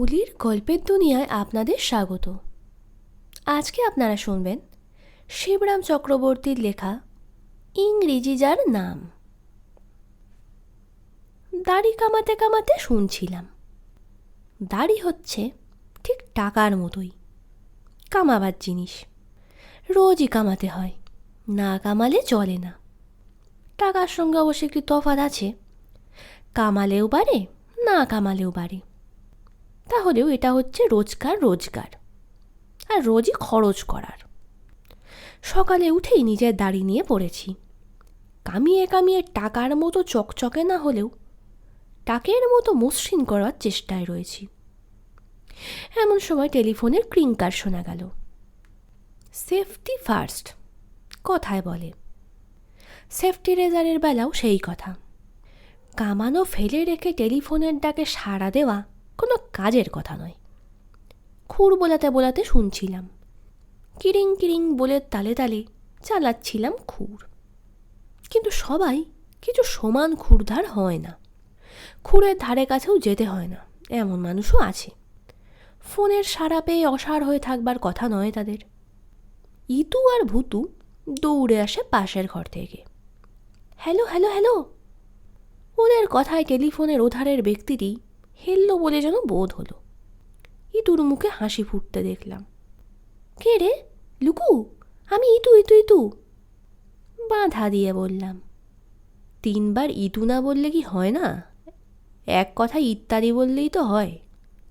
অলির গল্পের দুনিয়ায় আপনাদের স্বাগত। আজকে আপনারা শুনবেন শিবরাম চক্রবর্তীর লেখা ইংরেজি যার নাম। দাড়ি কামাতে কামাতে শুনছিলাম। দাড়ি হচ্ছে ঠিক টাকার মতোই, কামাবার জিনিস। রোজই কামাতে হয়, না কামালে চলে না। টাকার সঙ্গে অবশ্য একটি তফাৎ আছে, কামালেও বাড়ে, না কামালেও বাড়ে। তাহলেও এটা হচ্ছে রোজকার রোজগার। আর রোজই খরচ করার। সকালে উঠেই নিজের দাড়ি নিয়ে পড়েছি। কামিয়ে কামিয়ে টাকার মতো চকচকে না হলেও টাকের মতো মসৃণ করার চেষ্টায় রয়েছি। এমন সময় টেলিফোনের ক্রিঙ্কার শোনা গেল। সেফটি ফার্স্ট, কথায় বলে। সেফটি রেজারের বেলাও সেই কথা। কামানো ফেলে রেখে টেলিফোনের ডাকে সাড়া দেওয়া কোনো কাজের কথা নয়। খুর বোলাতে বোলাতে শুনছিলাম। কিরিং কিরিং বলে তালে তালে চালাচ্ছিলাম খুর। কিন্তু সবাই কিছু সমান খুরধার হয় না। খুরের ধারে কাছেও যেতে হয় না, এমন মানুষও আছে। ফোনের সাড়া পেয়ে অসাড় হয়ে থাকবার কথা নয় তাদের। ইতু আর ভুতু দৌড়ে আসে পাশের ঘর থেকে। Hello hello hello! ওদের কথায় টেলিফোনের ওধারের ব্যক্তিটি হেললো বলে যেন বোধ হলো। ইতুর মুখে হাসি ফুটতে দেখলাম। কে রে? লুকু? আমি ইতু ইতু ইতু বাধা দিয়ে বললাম। তিনবার ইতু না বললে কি হয় না? এক কথা ইত্যাদি বললেই তো হয়।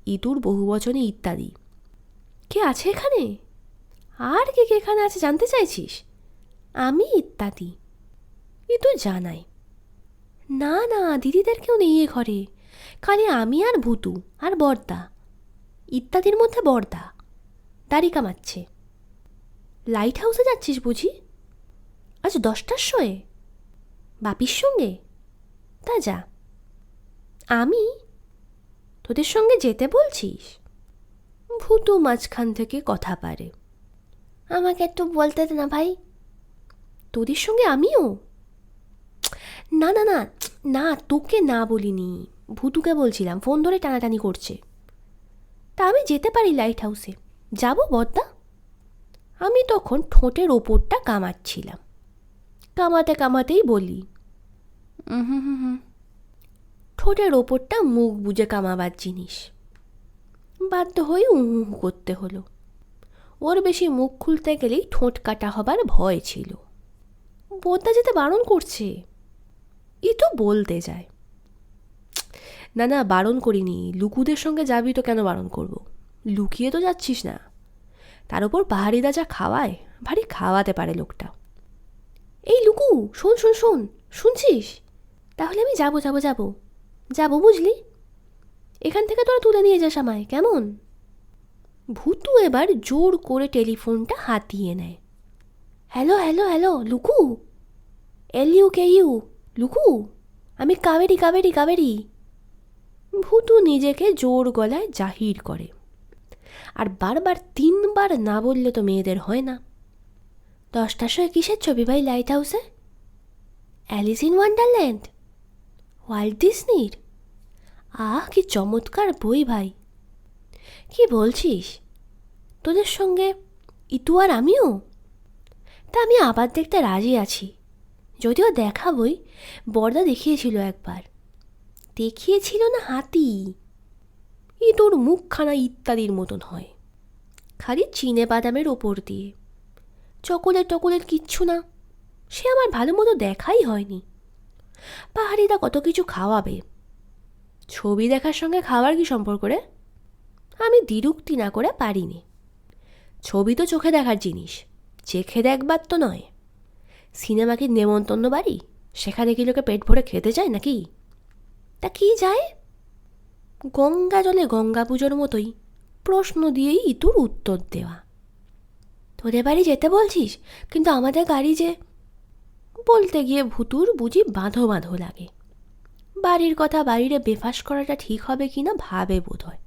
ইতুর বহু বচনে ইত্যাদি। কে আছে এখানে? আর কে কে এখানে আছে জানতে চাইছিস? আমি ইত্যাদি। ইতু জানাই না না, দিদিদের কেউ নেই এ ঘরে। খালি আমি আর ভুতু আর বর্দা। ইত্যাদির মধ্যে বর্দা। দাড়ি কামাচ্ছে। লাইট হাউসে যাচ্ছিস বুঝি? আজ দশটার শোয়ে। বাপির সঙ্গে? তা যা। আমি? তোদের সঙ্গে যেতে বলছিস? ভুতু মাঝখান থেকে কথা পারে। আমাকে একটু বলতে না ভাই। তোদের সঙ্গে আমিও? না না না না, তোকে না বলিনি। ভুতুকে বলছিলাম, ফোন ধরে টানাটানি করছে। তা আমি যেতে পারি লাইট হাউসে। যাব বদ্দা আমি তখন ঠোঁটের ওপরটা কামাচ্ছিলাম। কামাতে কামাতেই বলি, "উম হুম হুম হুম।" ঠোঁটের ওপরটা মুখ বুজে কামাবার জিনিস। বাধ্য হয়ে উহু করতে হলো। ওর বেশি মুখ খুলতে গেলেই ঠোঁট কাটা হবার ভয় ছিল। বোদ্দা যেতে বারণ করছে। ই তো বলতে যায়। না না, বারণ করিনি। লুকুদের সঙ্গে যাবি তো কেন বারণ করব? লুকিয়ে তো যাচ্ছিস না। তার উপর পাহাড়িদা যা খাওয়ায়, ভারী খাওয়াতে পারে লোকটা। এই লুকু, শোন শোন শোন, শুনছিস? তাহলে আমি যাব যাব যাব। যাব বুঝলি? এখান থেকে তোরা তুলে নিয়ে যাস আমায়, কেমন? ভূতু এবার জোর করে টেলিফোনটা হাতিয়ে নেয়। Hello hello hello, Luku? L U, K U? Luku? আমি কাবেরি কাবেরি কাবেরি। ভূতু নিজেকে জোর গলায় জাহির করে। আর বারবার তিনবার না বললে তো মেয়েদের হয় না। দশটার সময় কিসের ছবি ভাই লাইট হাউসে অ্যালিস ইন ওয়ান্ডারল্যান্ড ওয়ার্ল্ড ডিসনির আহ, কি চমৎকার বই ভাই। কি বলছিস? তোদের সঙ্গে ইতু আর আমিও? তা আমি আবার দেখতে রাজি আছি। যদিও দেখাবই, বর্দা দেখিয়েছিল একবার। দেখিয়েছিল না হাতি? ইঁদুর মুখখানা ইত্যাদির মতন হয়। খালি চিনে বাদামের ওপর দিয়ে। চকোলেট টকোলেট কিচ্ছু না। সে আমার ভালো মতো দেখাই হয়নি। পাহাড়িদা কত কিছু খাওয়াবে। ছবি দেখার সঙ্গে খাওয়ার কি সম্পর্ক রে? আমি দ্বিরুক্তি না করে পারিনি। ছবি তো চোখে দেখার জিনিস। চেখে দেখবার তো নয়। সিনেমা কি নেমন্তন্ন বাড়ি? সেখানে কি লোকে পেট ভরে খেতে যায় নাকি? তা কি যায়? গঙ্গা জলে গঙ্গা পুজোর মতোই প্রশ্ন দিয়েই ইতুর উত্তর দেওয়া। তোদের বাড়ি যেতে বলছিস? কিন্তু আমাদের গাড়ি যে বলতে গিয়ে ভুতুর বুঝি বাঁধো বাঁধো লাগে। বাড়ির কথা বাইরে বেফাস করাটা ঠিক হবে কি না ভাবে বোধ হয়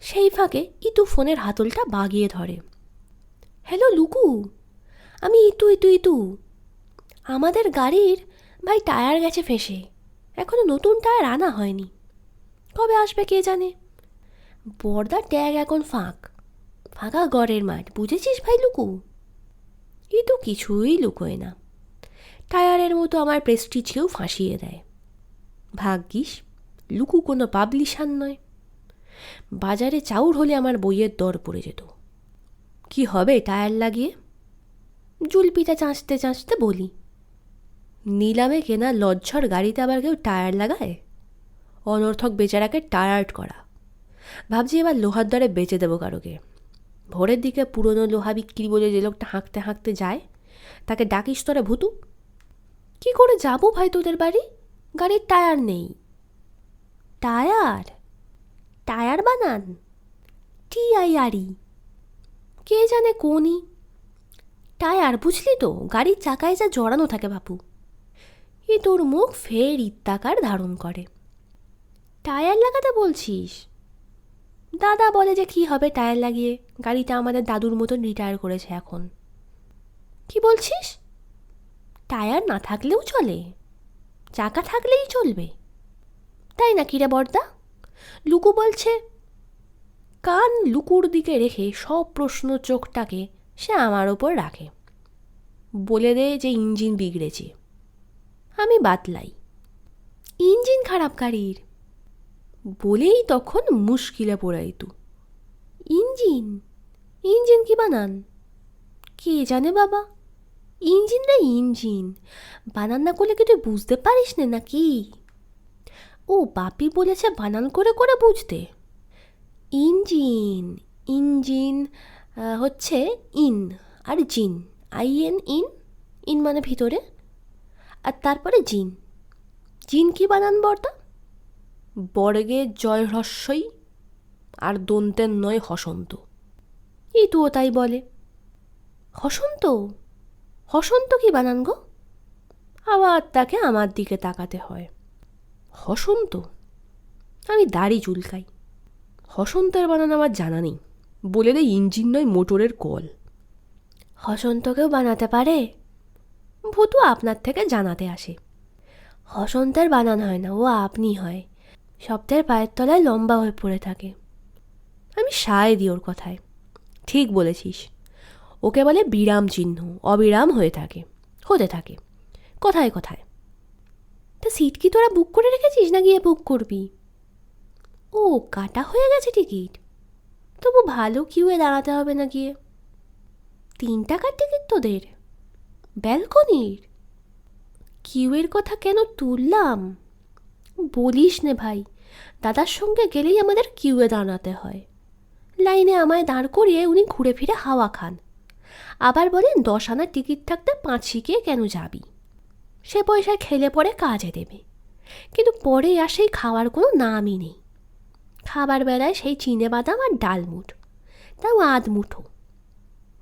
সেই ফাঁকে ইতু ফোনের হাতলটা বাগিয়ে ধরে। হ্যালো, লুকু, আমি ইতু ইতু ইতু। আমাদের গাড়ির ভাই টায়ার গেছে ফেসে। এখনও নতুন টায়ার আনা হয়নি। কবে আসবে কে জানে? বর্দা ট্যাগ এখন ফাঁক। ফাঁকা গড়ের মাঠ, বুঝেছিস ভাই লুকু? এ তো কিছুই লুকোয় না। টায়ারের মতো আমার প্রেস্টিজকেও ফাঁসিয়ে দেয়। ভাগ্যিস, লুকু কোনো পাবলিশান নয়। বাজারে চাউর হলে আমার বইয়ের দর পড়ে যেত। কি হবে টায়ার লাগিয়ে? জুলপিটা চাঁচতে চাঁচতে বলি। নিলামে কেনা লজ্জর গাড়িতে আবার কেউ টায়ার লাগায়? অনর্থক বেচারাকে টায়ার্ড করা। ভাবছি এবার লোহার দরে বেচে দেবো কারোকে। ভোরের দিকে পুরনো লোহা বিক্রি বলে যে লোকটা হাঁকতে হাঁকতে যায়, তাকে ডাকিস তোরা ভুতু। কি করে যাব ভাই তোদের বাড়ি? গাড়ির টায়ার নেই। টায়ার? টায়ার বানান? টি আই আরই কে জানে কোনই? টায়ার, বুঝলি তো, গাড়ির চাকায় যা জড়ানো থাকে বাপু। এ তোর মুখ ফের ইত্যাকার ধারণ করে। টায়ার লাগাতে বলছিস? দাদা বলে যে কি হবে টায়ার লাগিয়ে। গাড়িটা আমাদের দাদুর মতন রিটায়ার করেছে এখন। কি বলছিস? টায়ার না থাকলেও চলে। চাকা থাকলেই চলবে। তাই না কিরে বর্দা? লুকু বলছে, কান লুকুর দিকে রেখে সব প্রশ্ন চোখটাকে সে আমার ওপর রাখে। বলে দেয় যে ইঞ্জিন বিগড়েছে। আমি বাতলাই। ইঞ্জিন খারাপ গাড়ির বলেই তখন মুশকিলে পড়াই তু ইঞ্জিন? ইঞ্জিন কি বানান? কে জানে বাবা? ইঞ্জিন না ইঞ্জিন? বানান না করলে কি তুই বুঝতে পারিস না নাকি? ও বাপি বলেছে বানান করে করে বুঝতে। ইঞ্জিন ইঞ্জিন হচ্ছে ইন, আর জিন। আই এন, ইন ইন মানে ভিতরে। আর তারপরে জিন। জিন কি বানান বর্দা? বর্গে জয় হ্রস্বই আর দন্তের নয় হসন্ত। এই তুও তাই বলে। হসন্ত? হসন্ত কি বানান গো? আবার তাকে আমার দিকে তাকাতে হয়। হসন্ত? আমি দাড়ি চুলকাই। হসন্তের বানান আমার জানা নেই। বলে দেয় ইঞ্জিন নয়, মোটরের কল। হসন্তকেও বানাতে পারে? ভূতু আপনার থেকে জানাতে আসে। হসন্তের বানান হয় না, ও আপনি হয়। শব্দের পায়ের তলায় লম্বা হয়ে পড়ে থাকে। আমি সায় দিই ওর কথায়। ঠিক বলেছিস। ওকে বলে বিরাম চিহ্ন, অবিরাম হয়ে থাকে, হতে থাকে। কোথায় কোথায়। তা সিট কি তোরা বুক করে রেখেছিস না গিয়ে বুক করবি? ও, কাটা হয়ে গেছে টিকিট। তবু ভালো কিউয়ে দাঁড়াতে হবে না গিয়ে। তিন টাকার টিকিট তোদের। ব্যালকনির? কিউয়ের কথা কেন তুললাম? বলিস নে ভাই, দাদার সঙ্গে গেলেই আমাদের কিউয়ে দাঁড়াতে হয়। লাইনে আমায় দাঁড় করিয়ে উনি ঘুরে ফিরে হাওয়া খান। আবার বলেন দশ আনার টিকিট থাকতে পাঁচ কেন যাবি? সে পয়সা খেলে পরে কাজে দেবে। কিন্তু পরে আর সেই খাওয়ার কোনো নামই নেই। খাবার বেলায় সেই চিনে বাদাম আর ডালমুট তাও আধ মুঠো।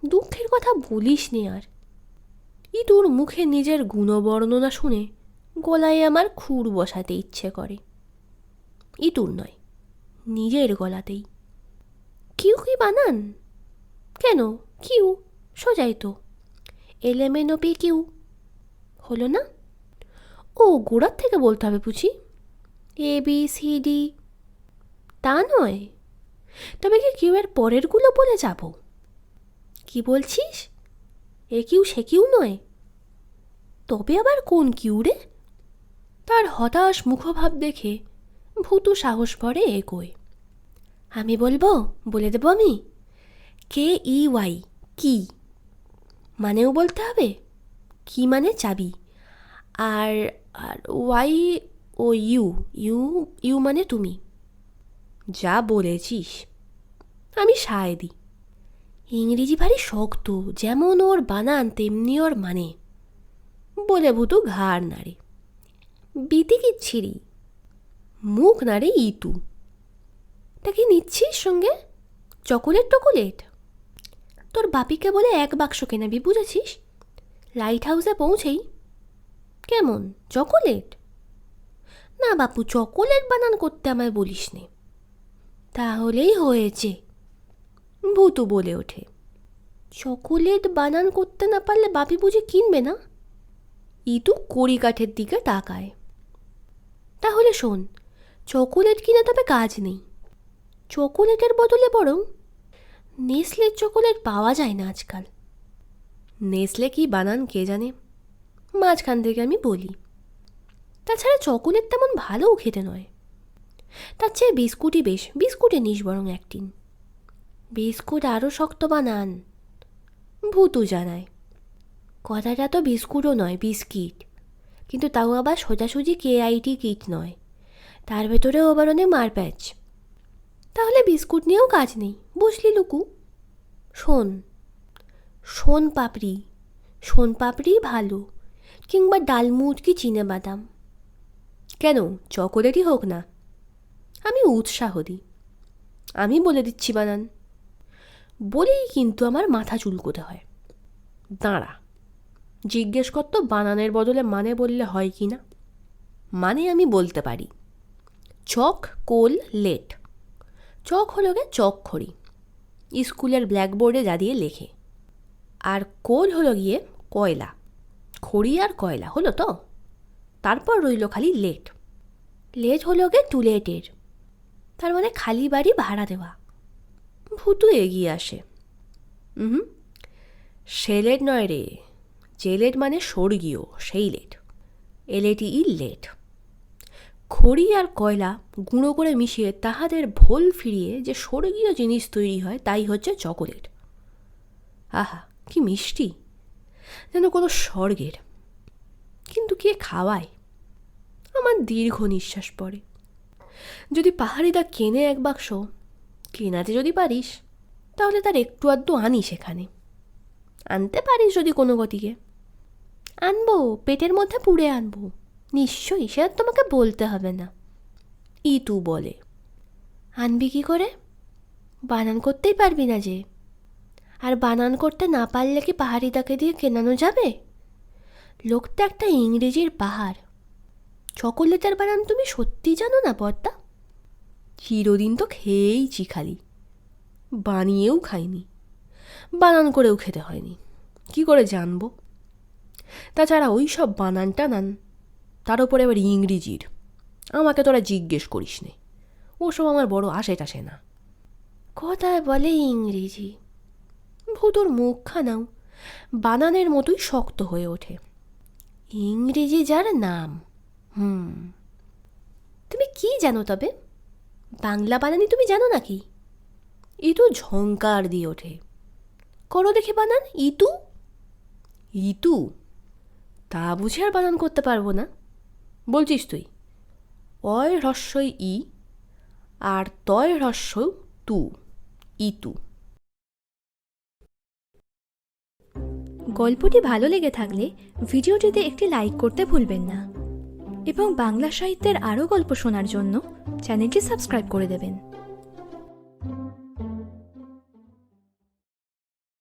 দুঃখের কথা বলিস নে আর। ইতুর মুখে নিজের গুণবর্ণনা শুনে গলায় আমার খুর বসাতে ইচ্ছে করে। ইতুর নয়, নিজের গলাতেই। কিউ কি বানান? কেন? কিউ, সোজাই তো। L M N O P Q. হলো না? ও, গোড়ার থেকে বলতে হবে বুঝি এ, বি, সি, ডি। তা নয়। তবে কি কিউ এর পরেরগুলো বলে যাব? কি বলছিস? এ কিউ সে কিউ নয়। তবে আবার কোন কিউ রে? তার হতাশ মুখভাব দেখে ভূতু সাহস পড়ে এগোয়। আমি বলব, বলে দেবো আমি। কে ই ওয়াই কি? মানেও বলতে হবে? কি মানে চাবি? আর আর Y O U you you মানে তুমি। যা বলেছিস। আমি সায় দিই। ইংরেজি ভারী শক্ত, যেমন ওর বানান, তেমনি ওর মানে। বলে ভুতু ঘাড় নাড়ে। বিতি কিচ্ছিরি মুখ নাড়ে ইতু। তা কি নিচ্ছিস সঙ্গে? চকোলেট টকোলেট? তোর বাপিকে বলে এক বাক্স কেনাবি, বুঝেছিস? লাইট হাউসে পৌঁছেই। কেমন, চকোলেট? না বাপু, চকোলেট বানান করতে আমায় বলিস নে তাহলেই হয়েছে। ভূতু বলে ওঠে। চকোলেট বানান করতে না পারলে বাপি বুঝি কিনবে না? ইতু কড়ি কাঠের দিকে তাকায়। তাহলে শোন, চকোলেট কিনে তবে কাজ নেই। চকোলেটের বদলে বরং নেসলের চকোলেট পাওয়া যায় না আজকাল। নেসলে কি বানান কে জানে? মাঝখান থেকে আমি বলি। তাছাড়া চকোলেট তেমন ভালোও খেতে নয়। তার চেয়ে বিস্কুটই বেশ, বিস্কুটে নিস বরং একদিন বিস্কুট আরও শক্ত বানান। ভূতু জানায়, কথাটা তো বিস্কুটও নয়, বিস্কিট। কিন্তু তাও আবার সোজাসুজি কে আইটি কিট নয়। তার ভেতরেও আবার অনেক মারপ্যাচ। তাহলে বিস্কুট নিয়েও কাজ নেই, বুঝলি লুকু? শোন শোন পাপড়ি শোন পাপড়ি ভালো, কিংবা ডালমুট কি চিনে বাদাম। কেন, চকোলেটই হোক না। আমি উৎসাহ দিই। আমি বলে দিচ্ছি বানান। বলেই কিন্তু আমার মাথা চুলকোতে হয়। দাঁড়া, জিজ্ঞেস কর তো বানানের বদলে মানে বললে হয় কি না? মানে আমি বলতে পারি, চক, কোল, লেট। চক হলো গে চক খড়ি স্কুলের ব্ল্যাকবোর্ডে যা দিয়ে লেখে। আর কোল হলো গিয়ে কয়লা, খড়ি আর কয়লা হলো তো? তারপর রইল খালি লেট। লেট হলো গে টু লেটের, তার মানে খালি বাড়ি ভাড়া দেওয়া। ভূতু এগিয়ে আসে। হুম সেলেট নয় রে। জেলেট মানে স্বর্গীয়, সেই লেট। এলেটি ই লেট। খড়ি আর কয়লা গুঁড়ো করে মিশিয়ে তাহাদের ভোল ফিরিয়ে যে স্বর্গীয় জিনিস তৈরি হয়, তাই হচ্ছে চকোলেট। আহা, কি মিষ্টি। যেন কোনো স্বর্গের। কিন্তু কে খাওয়ায়? আমার দীর্ঘ নিঃশ্বাস পড়ে। যদি পাহাড়িদা কেনে এক বাক্স কেনাতে যদি পারিস, তাহলে তার একটু আধটু আনি সেখানে। আনতে পারিস যদি কোনো গতিকে। আনব, পেটের মধ্যে পুড়ে আনব। নিশ্চয়ই, সে আর তোমাকে বলতে হবে না। ইতু বলে। আনবি কি করে? বানান করতেই পারবি না যে। আর বানান করতে না পারলে কি পাহাড়িদাকে দিয়ে কেনানো যাবে? লোকটা একটা ইংরেজির পাহাড়। চকোলেটের বানান তুমি সত্যি জানো না পদ্মা চিরদিন তো খেয়েইছি খালি। বানিয়েও খাইনি। বানান করেও খেতে হয়নি। কি করে জানব? তাছাড়া ওই সব বানান টানান, তার উপরে আবার ইংরেজির আমাকে তোরা জিজ্ঞেস করিস নে। ওসব আমার বড় আসে টাসে না। কথায় বলে ইংরেজি। ভূতোর মুখখানাও বানানের মতোই শক্ত হয়ে ওঠে। ইংরেজি যার নাম। হুম। তুমি কি জানো তবে? বাংলা বানানি তুমি জানো নাকি? ইতু ঝঙ্কার দিয়ে ওঠে। করো দেখে বানান ইতু ইতু তা বুঝে আর বানান করতে পারব না। বলছিস তুই, অয় হ্রস্বই ই, আর তয় হ্রস্ব তু ইতু গল্পটি ভালো লেগে থাকলে ভিডিওটিতে একটি লাইক করতে ভুলবেন না। এবং বাংলা সাহিত্যের আরও গল্প শোনার জন্য চ্যানেলটি সাবস্ক্রাইব করে দেবেন।